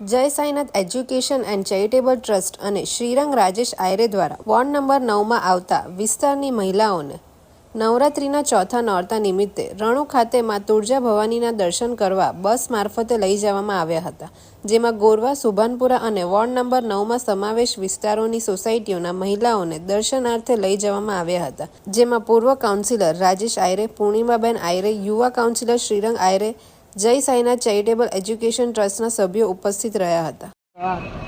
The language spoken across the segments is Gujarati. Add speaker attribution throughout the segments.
Speaker 1: જય Sainath education and charitable trust અને શ્રીરંગ રાજેશ આયરે દ્વારા વોર્ડ નંબર નવમાં આવતા વિસ્તારની મહિલાઓને નવરાત્રિના ચોથા નોરતા નિમિત્તે રણુ ખાતે માં તુળજા ભવાનીના દર્શન કરવા બસ મારફતે લઈ જવામાં આવ્યા હતા, જેમાં ગોરવા, સુભાનપુરા અને વોર્ડ નંબર નવમાં સમાવેશ વિસ્તારોની સોસાયટીઓના મહિલાઓને દર્શનાર્થે લઈ જવામાં આવ્યા હતા, જેમાં પૂર્વ કાઉન્સિલર રાજેશ આયરે, પૂર્ણિમાબેન આયરે, યુવા કાઉન્સિલર શ્રીરંગ આયરે જય સાઈનાથ ચેરિટેબલ એજ્યુકેશન ટ્રસ્ટના સભ્યો ઉપસ્થિત રહ્યા હતા.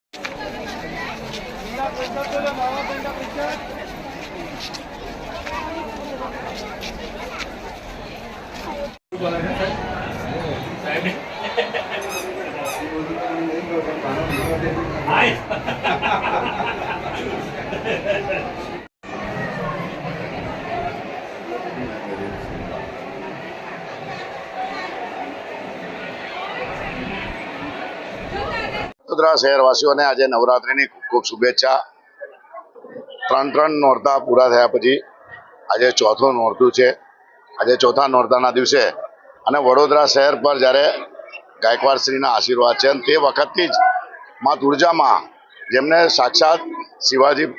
Speaker 2: વડોદરા શહેરવાસીઓને આજે નવરાત્રિની ખૂબ ખૂબ શુભેચ્છા. ત્રણ ત્રણ નોરતા પૂરા થયા પછી આજે ચોથું નોરતું છે. આજે ચોથા નોરતાના દિવસે અને વડોદરા શહેર પર જ્યારે ગાયકવાડ આશીર્વાદ છે તે વખતથી જ માં તુળજામાં જેમને સાક્ષાત શિવાજી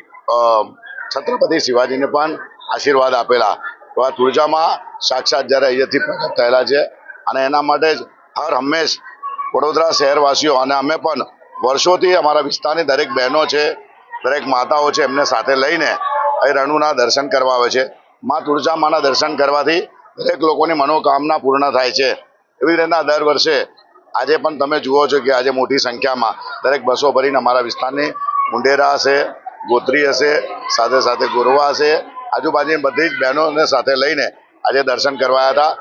Speaker 2: છત્રપતિ શિવાજીને પણ આશીર્વાદ આપેલા. તો આ તુળજામાં સાક્ષાત જ્યારે અહીંયાથી પ્રગટ થયેલા છે અને એના માટે જ હર હંમેશ વડોદરા શહેરવાસીઓ અને અમે પણ વર્ષોથી અમારા વિસ્તારની દરેક બહેનો છે, દરેક માતાઓ છે એમને સાથે લઈને અહીં રણુના દર્શન કરવા આવે છે. મા તુળજા માના દર્શન કરવાથી દરેક લોકોની મનોકામના પૂર્ણ થાય છે. એવી રીતના દર વર્ષે આજે પણ તમે જુઓ છો કે આજે મોટી સંખ્યામાં દરેક બસો ભરીને અમારા વિસ્તારની મુંડેરા હશે, ગોત્રી હશે, સાથે સાથે ગોરવા હશે. આજુબાજુની બધી જ બહેનોને સાથે લઈને આજે દર્શન કરવા આવ્યા હતા.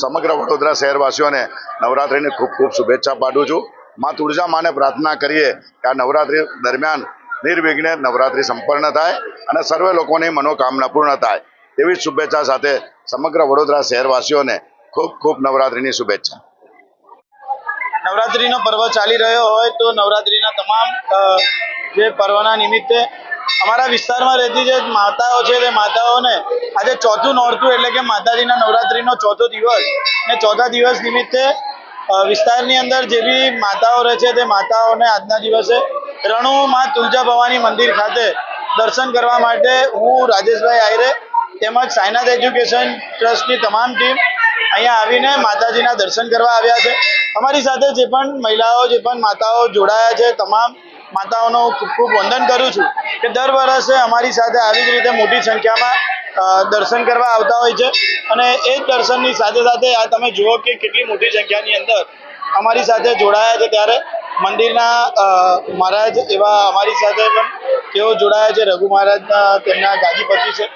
Speaker 2: સમગ્ર વડોદરા શહેરવાસીઓને નવરાત્રિની ખૂબ ખૂબ શુભેચ્છા પાઠવું છું. માં તુળજા માને પ્રાર્થના કરીએ કે આ નવરાત્રિ દરમિયાન નિર્વિઘ્ને નવરાત્રિ સંપન્ન થાય અને સર્વે લોકોની મનોકામના પૂર્ણ થાય. તેવી જ શુભેચ્છા સાથે સમગ્ર વડોદરા શહેરવાસીઓને ખૂબ ખૂબ નવરાત્રિની શુભેચ્છા.
Speaker 3: નવરાત્રીનો પર્વ ચાલી રહ્યો હોય તો નવરાત્રીના તમામ જે પર્વના નિમિત્તે અમારા વિસ્તારમાં રહેતી જે માતાઓ છે તે માતાઓને આજે ચોથું નોરતું એટલે કે માતાજીના નવરાત્રીનો ચોથો દિવસ ને ચોથા દિવસ નિમિત્તે વિસ્તારની અંદર જે બી માતાઓ રહે છે તે માતાઓને આજના દિવસે રણુ માં તુલજા ભવાની મંદિર ખાતે દર્શન કરવા માટે હું રાજેશભાઈ આયરે તેમજ સાયનાથ એજ્યુકેશન ટ્રસ્ટની તમામ ટીમ અહીંયા આવીને માતાજીના દર્શન કરવા આવ્યા છે. અમારી સાથે જે પણ મહિલાઓ, જે પણ માતાઓ જોડાયા છે, તમામ માતાઓનો ખૂબ ખૂબ વંદન કરું છું કે દર વર્ષે અમારી સાથે આવી જ રીતે મોટી સંખ્યામાં દર્શન કરવા આવતા હોય છે. અને એ જ દર્શનની સાથે સાથે આ તમે જુઓ કે કેટલી મોટી સંખ્યાની અંદર અમારી સાથે જોડાયા છે ત્યારે. મંદિરના મહારાજ એવા અમારી સાથે પણ તેઓ જોડાયા છે. રઘુ મહારાજના તેમના ગાદીપતિ છે.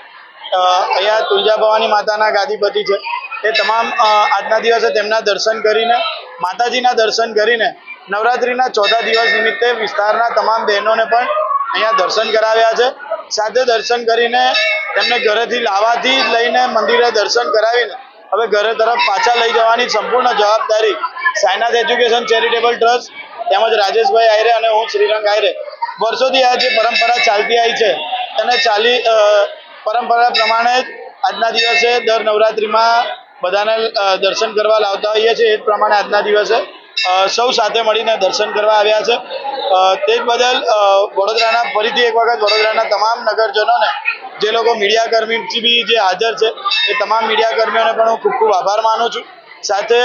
Speaker 3: અહીંયા તુલજા ભવાની માતાના ગાદીપતિ છે. એ તમામ આજના દિવસે તેમના દર્શન કરીને, માતાજીના દર્શન કરીને, નવરાત્રિના ચોથા દિવસ નિમિત્તે વિસ્તારના તમામ બહેનોને પણ અહીંયા દર્શન કરાવ્યા છે. સાથે દર્શન કરીને તેમને ઘરેથી લાવવાથી લઈને મંદિરે દર્શન કરાવીને હવે ઘરે તરફ પાછા લઈ જવાની સંપૂર્ણ જવાબદારી સાયનાથ એજ્યુકેશન ચેરિટેબલ ટ્રસ્ટ તેમજ રાજેશભાઈ આયરે અને હું શ્રીરંગ આયરે. વર્ષોથી આ જે પરંપરા ચાલતી આવી છે તેને ચાલી પરંપરા પ્રમાણે આજના દિવસે દર નવરાત્રિમાં બધાને દર્શન કરવા લાવતા હોઈએ છીએ. એ જ પ્રમાણે આજના દિવસે સૌ સાથે મળીને દર્શન કરવા આવ્યા છે. તે જ બદલ વડોદરાના, ફરીથી એક વખત વડોદરાના તમામ નગરજનોને, જે લોકો મીડિયા કર્મી બી જે હાજર છે, એ તમામ મીડિયા કર્મીઓને પણ હું ખૂબ ખૂબ આભાર માનું છું. સાથે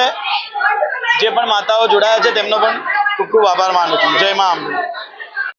Speaker 3: જે પણ માતાઓ જોડાયા છે, તેમનો પણ ખૂબ ખૂબ આભાર માનું છું. જય મા અંબે